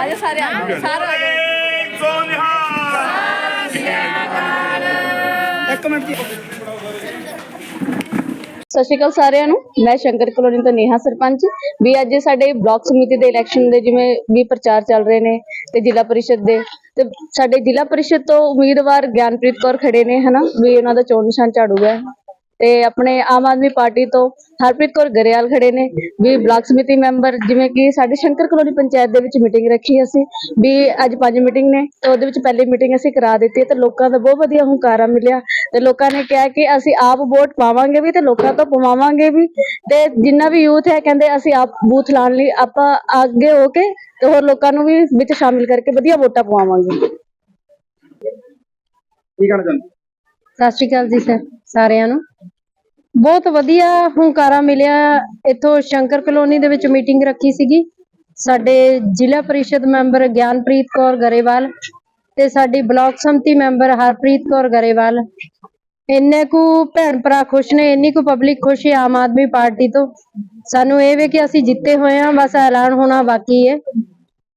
ਸਾਰੇ ਸਾਰੇ ਇੱਕ ਮਿੰਟ ਸਤਿ ਸ਼੍ਰੀ ਅਕਾਲ ਸਾਰਿਆਂ ਨੂੰ। ਮੈਂ ਸ਼ੰਕਰ ਕਲੋਨੀ ਤੋਂ ਨੇਹਾ ਸਰਪੰਚ। ਵੀ ਅੱਜ ਸਾਡੇ ਬਲਾਕ ਸਮਿਤੀ ਦੇ ਇਲੈਕਸ਼ਨ ਦੇ ਜਿਵੇਂ ਵੀ ਪ੍ਰਚਾਰ ਚੱਲ ਰਹੇ ਨੇ ਤੇ ਜ਼ਿਲ੍ਹਾ ਪਰਿਸ਼ਦ ਦੇ ਤੇ ਸਾਡੇ ਜ਼ਿਲ੍ਹਾ ਪਰਿਸ਼ਦ ਤੋਂ ਉਮੀਦਵਾਰ ਗਿਆਨਪ੍ਰੀਤ ਕੌਰ ਖੜੇ ਨੇ ਹਨਾ? ਵੀ ਉਹਨਾਂ ਦਾ ਚੋਣ ਨਿਸ਼ਾਨ ਝਾੜੂ ਹੈ। ਤੇ ਆਪਣੇ ਆਮ ਆਦਮੀ ਪਾਰਟੀ ਤੋਂ ਹਰਪ੍ਰੀਤ ਕੌਰ ਗਰੇਵਾਲ ਖੜੇ ਨੇ ਵੀ ਬਲਾਕ ਸਮਿਤੀ ਮੈਂਬਰ ਜਿਵੇਂ ਕਿ ਸਾਡੇ ਸ਼ੰਕਰ ਕਲੋਨੀ ਪੰਚਾਇਤ ਦੇ ਵਿੱਚ ਮੀਟਿੰਗ ਰੱਖੀ ਅਸੀਂ ਵੀ ਅੱਜ ਪੰਜ ਮੀਟਿੰਗ ਨੇ ਤੇ ਉਹਦੇ ਵਿੱਚ ਪਹਿਲੀ ਮੀਟਿੰਗ ਅਸੀਂ ਕਰਾ ਦਿੱਤੀ ਤੇ ਲੋਕਾਂ ਦਾ ਬਹੁਤ ਵਧੀਆ ਹੁੰਕਾਰਾ ਮਿਲਿਆ ਤੇ ਲੋਕਾਂ ਨੇ ਕਿਹਾ ਕਿ ਅਸੀਂ ਆਪ ਵੋਟ ਪਾਵਾਂਗੇ ਵੀ ਤੇ ਲੋਕਾਂ ਤੋਂ ਪਵਾਵਾਂਗੇ ਵੀ ਤੇ ਜਿੰਨਾ ਵੀ ਯੂਥ ਹੈ ਕਹਿੰਦੇ ਅਸੀਂ ਆਪ ਬੂਥ ਲਾਉਣ ਲਈ ਆਪਾਂ ਅੱਗੇ ਹੋ ਕੇ ਤੇ ਹੋਰ ਲੋਕਾਂ ਨੂੰ ਵੀ ਵਿੱਚ ਸ਼ਾਮਿਲ ਕਰਕੇ ਵਧੀਆ ਵੋਟਾਂ ਪਵਾਵਾਂਗੇ। ਕੀ ਕਹਿਣਾ ਚਾਹੁੰਦੇ? ਸਤਿ ਸ਼੍ਰੀ ਅਕਾਲ ਜੀ ਸਰ ਸਾਰਿਆਂ ਨੂੰ। ਬਹੁਤ ਵਧੀਆ ਹੁੰਕਾਰਾ ਮਿਲਿਆ। ਇੱਥੋਂ ਸ਼ੰਕਰ ਕਲੋਨੀ ਦੇ ਵਿੱਚ ਮੀਟਿੰਗ ਰੱਖੀ ਸੀਗੀ। ਸਾਡੇ ਜ਼ਿਲ੍ਹਾ ਪਰਿਸ਼ਦ ਮੈਂਬਰ ਗਿਆਨਪ੍ਰੀਤ ਕੌਰ ਗਰੇਵਾਲ ਤੇ ਸਾਡੀ ਬਲਾਕ ਸੰਮਤੀ ਮੈਂਬਰ ਹਰਪ੍ਰੀਤ ਕੌਰ ਗਰੇਵਾਲ। ਇੰਨੇ ਕੁ ਭੈਣ ਭਰਾ ਖੁਸ਼ ਨੇ, ਇੰਨੀ ਕੁ ਪਬਲਿਕ ਖੁਸ਼ ਹੈ ਆਮ ਆਦਮੀ ਪਾਰਟੀ ਤੋਂ। ਸਾਨੂੰ ਇਹ ਵੇ ਕਿ ਅਸੀਂ ਜਿੱਤੇ ਹੋਏ ਹਾਂ, ਬਸ ਐਲਾਨ ਹੋਣਾ ਬਾਕੀ ਹੈ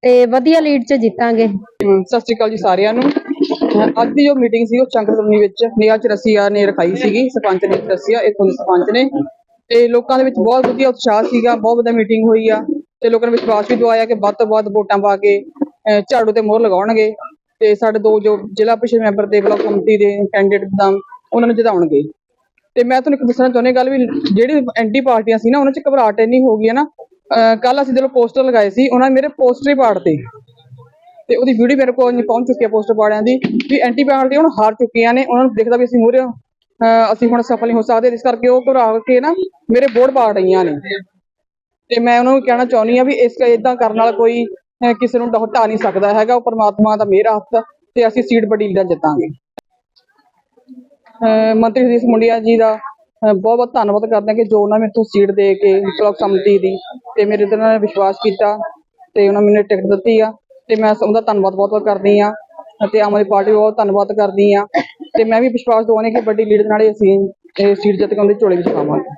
ਤੇ ਵਧੀਆ ਲੀਡ 'ਚ ਜਿੱਤਾਂਗੇ। ਸਤਿ ਸ਼੍ਰੀ ਅਕਾਲ ਜੀ ਸਾਰਿਆਂ ਨੂੰ। ਅੱਜ ਦੀ ਜੋ ਮੀਟਿੰਗ ਸੀ ਉਹ ਚੰਕਰ ਵਿੱਚ ਨਿਆ ਚਰਸੀਆ ਨੇ ਰਖਾਈ ਸੀਗੀ, ਸਰਪੰਚ ਨੇ ਦੱਸਿਆ ਇਥੋਂ ਦੇ ਸਰਪੰਚ ਨੇ। ਤੇ ਲੋਕਾਂ ਦੇ ਵਿੱਚ ਬਹੁਤ ਵਧੀਆ ਉਤਸ਼ਾਹ ਸੀਗਾ, ਬਹੁਤ ਵਧੀਆ ਮੀਟਿੰਗ ਹੋਈ ਆ। ਤੇ ਲੋਕਾਂ ਨੇ ਵਿਸ਼ਵਾਸ ਵੀ ਦਵਾਇਆ ਕਿ ਵੱਧ ਤੋਂ ਵੱਧ ਵੋਟਾਂ ਪਾ ਕੇ ਝਾੜੂ ਤੇ ਮੋਹਰ ਲਗਾਉਣਗੇ। ਤੇ ਸਾਡੇ ਦੋ ਜੋ ਜ਼ਿਲ੍ਹਾ ਪ੍ਰੀਸ਼ਦ ਮੈਂਬਰ ਤੇ ਬਲਾਕ ਕਮੇਟੀ ਦੇ ਕੈਂਡੀਡੇਟ ਦਾ ਉਹਨਾਂ ਨੂੰ ਜਿਤਾਉਣਗੇ। ਤੇ ਮੈਂ ਤੁਹਾਨੂੰ ਇੱਕ ਦੱਸਣਾ ਚਾਹੁੰਦੀ ਗੱਲ ਵੀ, ਜਿਹੜੀ ਐਂਟੀ ਪਾਰਟੀਆਂ ਸੀ ਨਾ, ਉਹਨਾਂ 'ਚ ਘਬਰਾਹਟ ਇੰਨੀ ਹੋ ਗਈ ਹੈ ਨਾ ਕੱਲ ਅਸੀਂ ਜਦੋਂ ਪੋਸਟਰ ਲਗਾਏ ਸੀ, ਉਹਨਾਂ ਨੇ ਮੇਰੇ ਪੋਸਟਰ ਹੀ ਪਾੜਤੇ। ਤੇ ਉਹਦੀ ਵੀਡੀਓ ਮੇਰੇ ਕੋਲ ਨਹੀਂ ਪਹੁੰਚ ਚੁੱਕੀ ਹੈ ਪੋਸਟਰ ਵਾਲਿਆਂ ਦੀ ਵੀ ਐਂਟੀ ਹੁਣ ਹਾਰ ਚੁੱਕੀਆਂ ਨੇ, ਉਹਨਾਂ ਨੂੰ ਦਿਖਦਾ ਵੀ ਅਸੀਂ ਮੂਹਰੇ ਅਸੀਂ ਹੁਣ ਸਫਲ ਨਹੀਂ ਹੋ ਸਕਦੇ, ਇਸ ਕਰਕੇ ਉਹ ਘਬਰਾ ਕੇ ਨਾ ਮੇਰੇ ਬੋਰਡ ਪਾੜ ਰਹੀਆਂ ਨੇ। ਤੇ ਮੈਂ ਉਹਨਾਂ ਨੂੰ ਕਹਿਣਾ ਚਾਹੁੰਦੀ ਆ ਵੀ ਇਸ ਇਦਾਂ ਕਰਨ ਨਾਲ ਕੋਈ ਕਿਸੇ ਨੂੰ ਢਾ ਨਹੀਂ ਸਕਦਾ ਹੈਗਾ, ਉਹ ਪਰਮਾਤਮਾ ਦਾ ਮਿਹਰ ਹੱਥ ਤੇ ਅਸੀਂ ਸੀਟ ਬੜੀ ਲੀਡਰ ਜਿੱਤਾਂਗੇ। ਮੰਤਰੀ ਹਰੀਸ਼ ਮੁੰਡਿਆ ਜੀ ਦਾ ਬਹੁਤ ਬਹੁਤ ਧੰਨਵਾਦ ਕਰਦੇ ਹਾਂ ਕਿ ਜੋ ਉਹਨਾਂ ਮੈਨੂੰ ਸੀਟ ਦੇ ਕੇ ਬਲਾਕ ਸੰਮਤੀ ਦੀ ਤੇ ਮੇਰੇ ਤੇ ਉਹਨਾਂ ਨੇ ਵਿਸ਼ਵਾਸ ਕੀਤਾ ਤੇ ਉਹਨਾਂ ਮੈਨੂੰ ਟਿਕਟ ਦਿੱਤੀ ਆ ਤੇ ਮੈਂ ਉਹਦਾ ਧੰਨਵਾਦ ਬਹੁਤ ਬਹੁਤ ਕਰਦੀ ਆ ਅਤੇ ਆਮ ਆਦਮੀ ਪਾਰਟੀ ਬਹੁਤ ਧੰਨਵਾਦ ਕਰਦੀ ਆ ਤੇ ਮੈਂ ਵੀ ਵਿਸ਼ਵਾਸ ਦਵਾਉਂਦੀ ਕਿ ਵੱਡੀ ਲੀਡ ਨਾਲ ਹੀ ਅਸੀਂ ਇਹ ਸੀਟ ਜਿੱਤ ਕੇ ਉਹਦੇ ਝੋਲੇ ਵਿੱਚ ਪਾਵਾਂਗੇ।